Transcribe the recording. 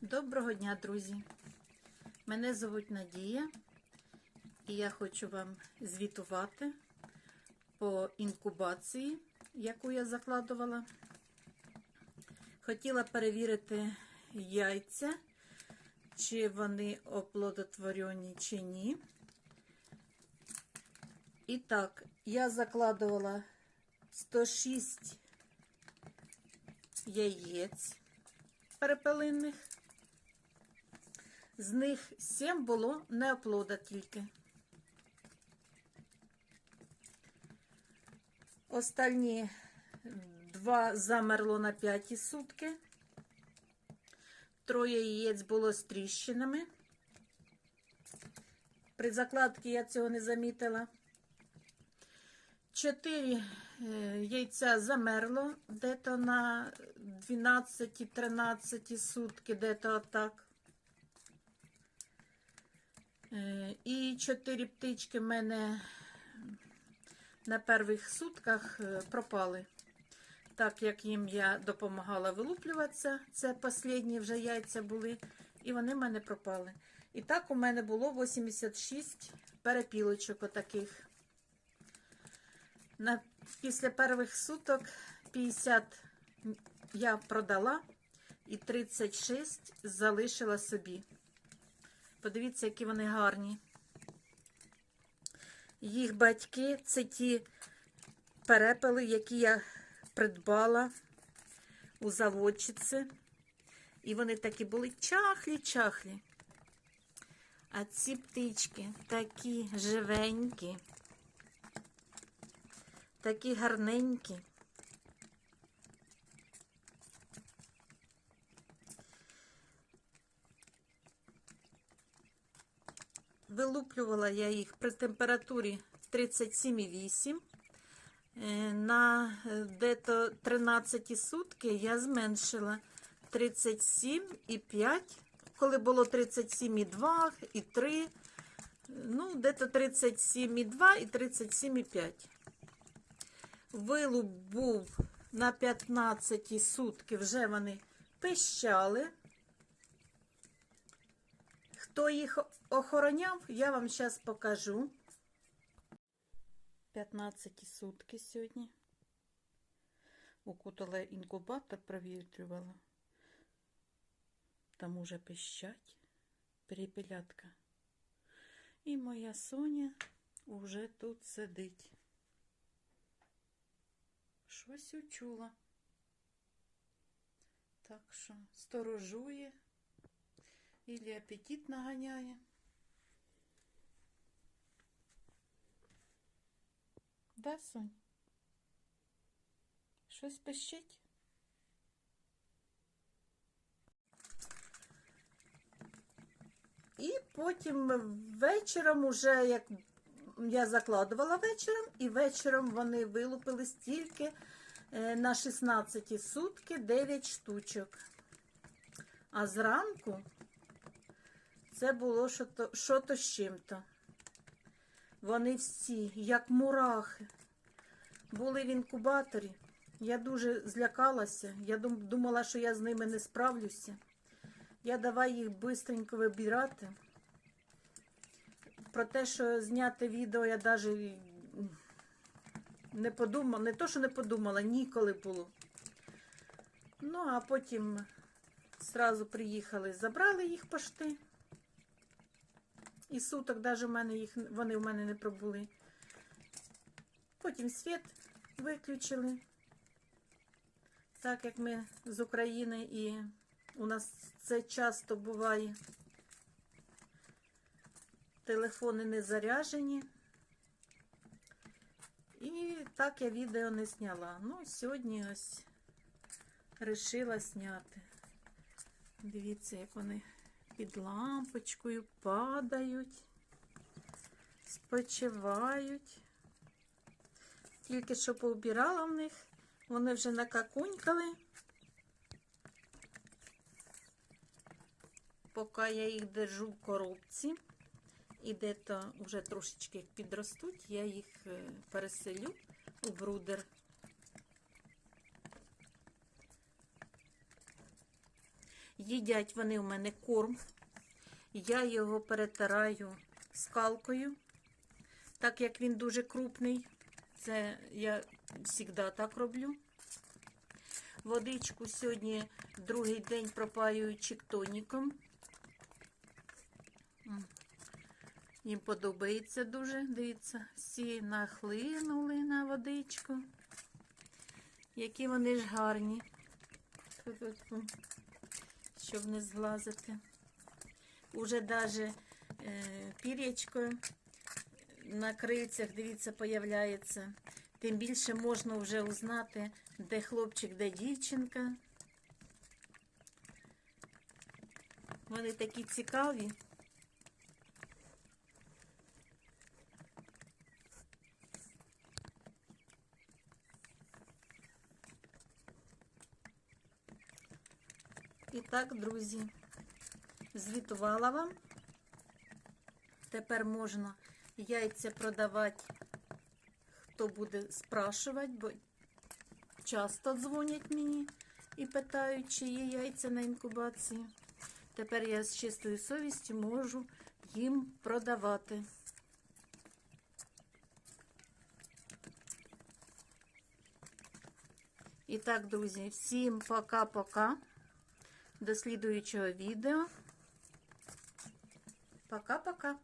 Доброго дня, друзі! Мене звуть Надія, і я хочу вам звітувати по інкубації, яку я закладувала. Хотіла перевірити яйця, чи вони оплодотворені, чи ні. І так, я закладувала 106 яєць перепелинних. З них 7 було неоплода тільки. Остальні два замерло на п'яті сутки. Троє яєць було з тріщинами. При закладці я цього не замітила. Чотири е, яйця замерло де-то на 12-13 сутки, де-то отак. Е, І чотири птички в мене на перших сутках е, пропали. Так як їм я допомагала вилуплюватися, це останні вже яйця були, і вони в мене пропали. І так у мене було 86 перепілочок отаких. На, після перших суток 50 я продала і 36 залишила собі. Подивіться, які вони гарні. Їх батьки це ті перепели, які я придбала у заводчиці. І вони такі були чахлі-чахлі. А ці птички такі живенькі, такі гарненькі. Вилуплювала я їх при температурі 37,8. Е, На е, дето 13 сутки я зменшила 37,5. Коли було 37,2 і 3, ну, дето 37,2 і 37,5. Вилуп був на 15 сутки, вже вони пищали. Хто їх охороняв, я вам зараз покажу. 15 сутки сьогодні. Укутала інкубатор, провітрювала. Там уже пищать перепелятка. І моя Соня уже тут сидить. Щось учула. Так що сторожує. Ілі апетит наганяє. Да, Сонь? Щось пищить? І потім вечором, уже як я закладувала вечором, і вечором вони вилупились тільки е, на 16 сутки 9 штучок. А зранку це було що з чим-то. Вони всі, як мурахи, були в інкубаторі. Я дуже злякалася. Я думала, що я з ними не справлюся. Я давай їх швидко вибирати. Про те, що зняти відео, я навіть не подумала, не то, що не подумала, ніколи було. Ну, а потім зразу приїхали, забрали їх пошти. І суток навіть в мене їх, вони в мене не пробули. Потім світ виключили. Так як ми з України і у нас це часто буває. Телефони не заряжені. І так я відео не зняла. Ну, сьогодні ось вирішила зняти. Дивіться, як вони під лампочкою падають, спочивають. Тільки що поубирала в них, вони вже накакунькали. Поки я їх держу в коробці, і де-то вже трошечки підростуть, я їх е, переселю у брудер. Їдять вони у мене корм. Я його перетираю скалкою, так як він дуже крупний. Це я завжди так роблю. Водичку сьогодні другий день пропаюю чіктоніком. Їм подобається дуже. Дивіться, всі нахлинули на водичку. Які вони ж гарні. Щоб не зглазити. Уже навіть е, пір'ячко на крильцях, дивіться, появляється. Тим більше можна вже узнати, де хлопчик, де дівчинка. Вони такі цікаві. І так, друзі, звітувала вам. Тепер можна яйця продавати, хто буде спрашувати, бо часто дзвонять мені і питають, чи є яйця на інкубацію. Тепер я з чистою совістю можу їм продавати. І так, друзі, всім пока-пока. До слідуючого відео. Пока-пока.